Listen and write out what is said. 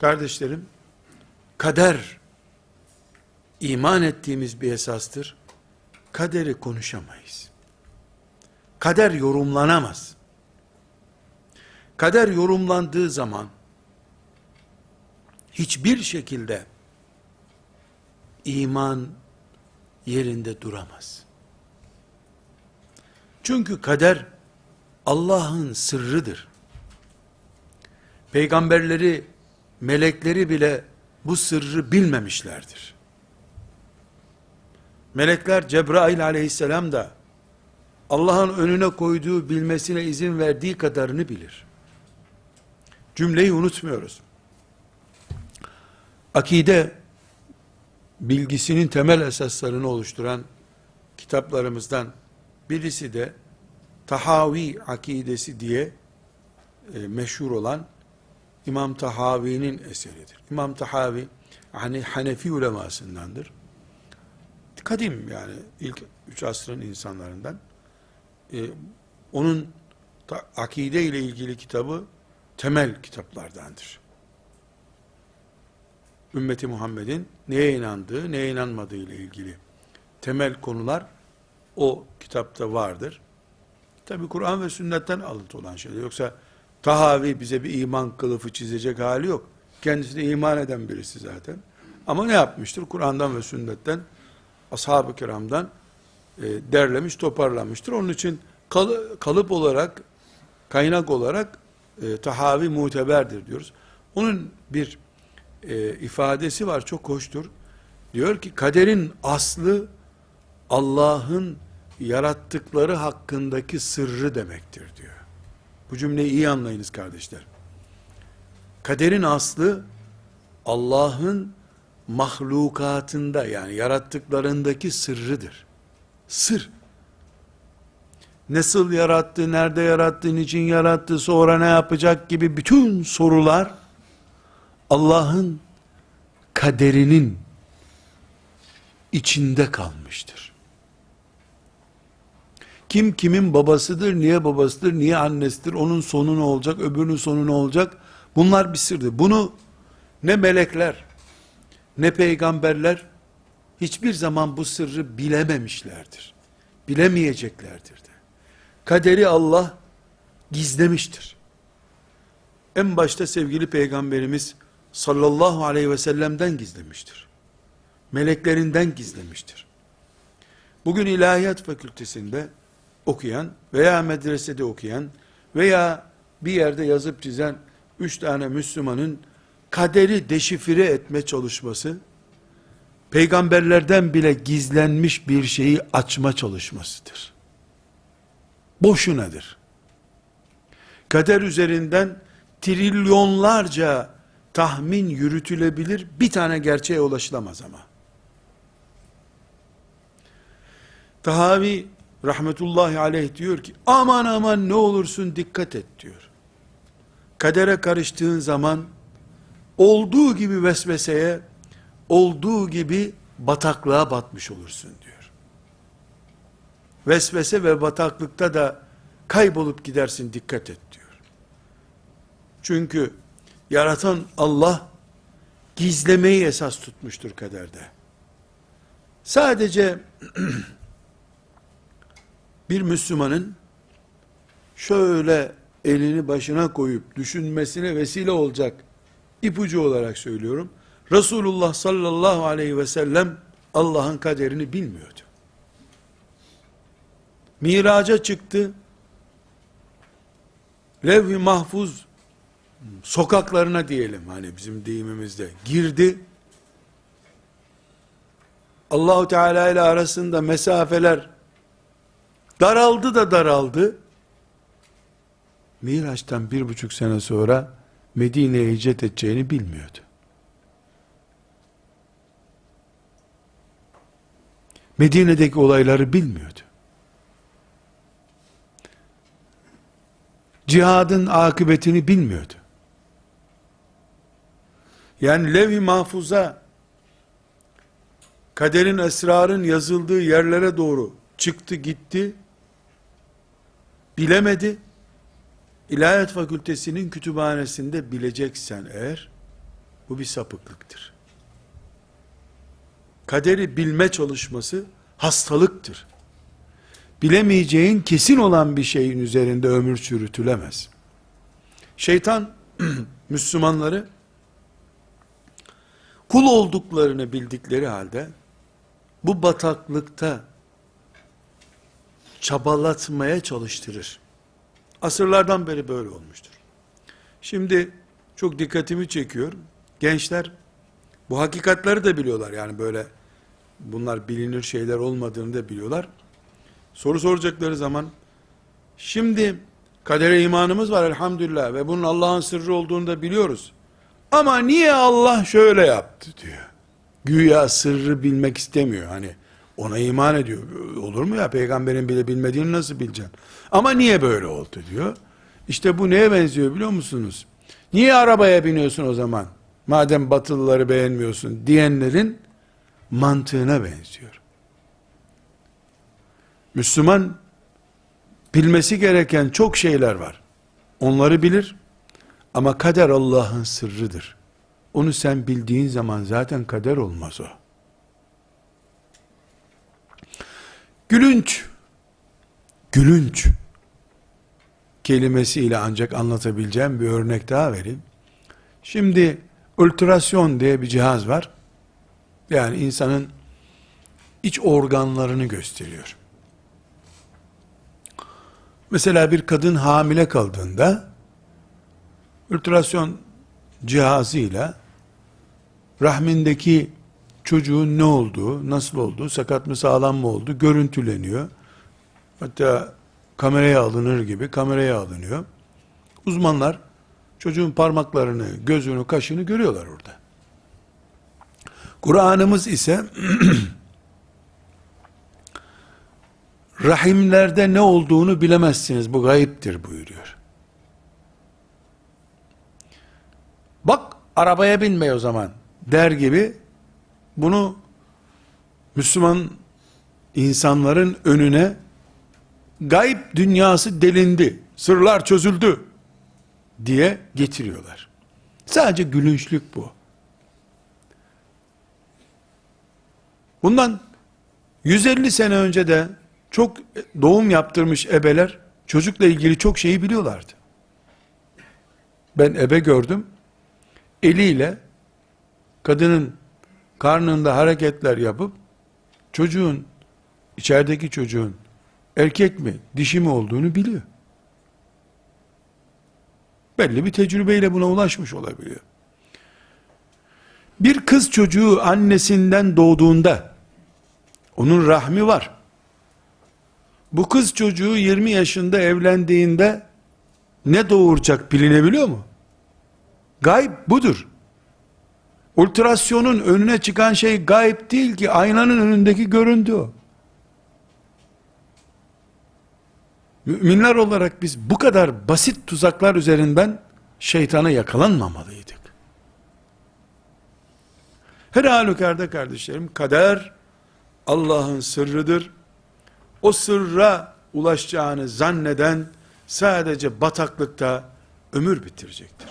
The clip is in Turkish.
Kardeşlerim, kader iman ettiğimiz bir esastır. Kaderi konuşamayız. Kader yorumlanamaz. Kader yorumlandığı zaman hiçbir şekilde iman yerinde duramaz. Çünkü kader Allah'ın sırrıdır. Peygamberleri, melekleri bile bu sırrı bilmemişlerdir. Melekler Cebrail aleyhisselam da Allah'ın önüne koyduğu bilmesine izin verdiği kadarını bilir. Cümleyi unutmuyoruz. Akide bilgisinin temel esaslarını oluşturan kitaplarımızdan birisi de Tahavi akidesi diye e, meşhur olan İmam Tahavi'nin eseridir. İmam Tahavi hani Hanefi ulemasındandır. Kadim yani ilk üç asrın insanlarından. E, onun ta, akide ile ilgili kitabı temel kitaplardandır. Ümmeti Muhammed'in neye inandığı, neye inanmadığı ile ilgili temel konular o kitapta vardır. Tabi Kur'an ve sünnetten alıntı olan şeyler. Yoksa Tahavi bize bir iman kılıfı çizecek hali yok. Kendisi de iman eden birisi zaten. Ama ne yapmıştır? Kur'an'dan ve sünnetten, ashab-ı kiramdan e, derlemiş, toparlamıştır. Onun için kal, kalıp olarak, kaynak olarak e, Tahavi muteberdir diyoruz. Onun bir e, ifadesi var, çok hoştur. Diyor ki, kaderin aslı Allah'ın yarattıkları hakkındaki sırrı demektir diyor. Bu cümleyi iyi anlayınız kardeşler. Kaderin aslı Allah'ın mahlukatında yani yarattıklarındaki sırrıdır. Sır. Nasıl yarattı, nerede yarattı, niçin yarattı, sonra ne yapacak gibi bütün sorular Allah'ın kaderinin içinde kalmıştır. Kim kimin babasıdır, niye babasıdır, niye annesidir, onun sonu ne olacak, öbürünün sonu ne olacak? Bunlar bir sırdır. Bunu ne melekler, ne peygamberler hiçbir zaman bu sırrı bilememişlerdir. Bilemeyeceklerdir de. Kaderi Allah gizlemiştir. En başta sevgili peygamberimiz sallallahu aleyhi ve sellem'den gizlemiştir. Meleklerinden gizlemiştir. Bugün ilahiyat fakültesinde okuyan veya medresede okuyan veya bir yerde yazıp çizen üç tane Müslümanın kaderi deşifre etme çalışması, peygamberlerden bile gizlenmiş bir şeyi açma çalışmasıdır. Boşunadır. Kader üzerinden trilyonlarca tahmin yürütülebilir, bir tane gerçeğe ulaşılamaz ama. Tahavi rahmetullahi aleyh diyor ki aman aman ne olursun dikkat et diyor. Kadere karıştığın zaman olduğu gibi vesveseye olduğu gibi bataklığa batmış olursun diyor. Vesvese ve bataklıkta da kaybolup gidersin dikkat et diyor. Çünkü yaratan Allah gizlemeyi esas tutmuştur kaderde. Sadece bir Müslümanın şöyle elini başına koyup düşünmesine vesile olacak ipucu olarak söylüyorum. Resulullah sallallahu aleyhi ve sellem Allah'ın kaderini bilmiyordu. Miraca çıktı. Levh-i mahfuz sokaklarına diyelim hani bizim deyimimizde girdi. Allahu Teala ile arasında mesafeler Daraldı da daraldı. Miraç'tan bir buçuk sene sonra Medine'ye hicret edeceğini bilmiyordu. Medine'deki olayları bilmiyordu. Cihadın akıbetini bilmiyordu. Yani levh-i mahfuza kaderin esrarın yazıldığı yerlere doğru çıktı gitti bilemedi. İlahiyat Fakültesinin kütüphanesinde bileceksen eğer, Bu bir sapıklıktır. Kaderi bilme çalışması hastalıktır. Bilemeyeceğin kesin olan bir şeyin üzerinde ömür çürütülemez. Şeytan Müslümanları kul olduklarını bildikleri halde bu bataklıkta çabalatmaya çalıştırır. Asırlardan beri böyle olmuştur. Şimdi çok dikkatimi çekiyor. Gençler bu hakikatleri de biliyorlar. Yani böyle bunlar bilinir şeyler olmadığını da biliyorlar. Soru soracakları zaman şimdi kadere imanımız var elhamdülillah ve bunun Allah'ın sırrı olduğunu da biliyoruz. Ama niye Allah şöyle yaptı diyor. Güya sırrı bilmek istemiyor. Hani ona iman ediyor. Olur mu ya peygamberin bile bilmediğini nasıl bileceksin? Ama niye böyle oldu diyor. İşte bu neye benziyor biliyor musunuz? Niye arabaya biniyorsun o zaman? Madem batılıları beğenmiyorsun diyenlerin mantığına benziyor. Müslüman bilmesi gereken çok şeyler var. Onları bilir ama kader Allah'ın sırrıdır. Onu sen bildiğin zaman zaten kader olmaz o. Gülünç, gülünç kelimesiyle ancak anlatabileceğim bir örnek daha vereyim. Şimdi ultrasyon diye bir cihaz var. Yani insanın iç organlarını gösteriyor. Mesela bir kadın hamile kaldığında ultrasyon cihazıyla rahmindeki çocuğun ne olduğu, nasıl olduğu, sakat mı sağlam mı olduğu görüntüleniyor. Hatta kameraya alınır gibi kameraya alınıyor. Uzmanlar çocuğun parmaklarını, gözünü, kaşını görüyorlar orada. Kur'an'ımız ise rahimlerde ne olduğunu bilemezsiniz bu gayiptir buyuruyor. Bak arabaya binme o zaman der gibi bunu Müslüman insanların önüne gayb dünyası delindi, sırlar çözüldü diye getiriyorlar. Sadece gülünçlük bu. Bundan 150 sene önce de çok doğum yaptırmış ebeler çocukla ilgili çok şeyi biliyorlardı. Ben ebe gördüm. Eliyle kadının karnında hareketler yapıp çocuğun içerideki çocuğun erkek mi dişi mi olduğunu biliyor. Belli bir tecrübeyle buna ulaşmış olabiliyor. Bir kız çocuğu annesinden doğduğunda onun rahmi var. Bu kız çocuğu 20 yaşında evlendiğinde ne doğuracak bilinebiliyor mu? Gayb budur. Ultrasyonun önüne çıkan şey gayb değil ki aynanın önündeki görüntü o. Müminler olarak biz bu kadar basit tuzaklar üzerinden şeytana yakalanmamalıydık. Her halükarda kardeşlerim kader Allah'ın sırrıdır. O sırra ulaşacağını zanneden sadece bataklıkta ömür bitirecektir.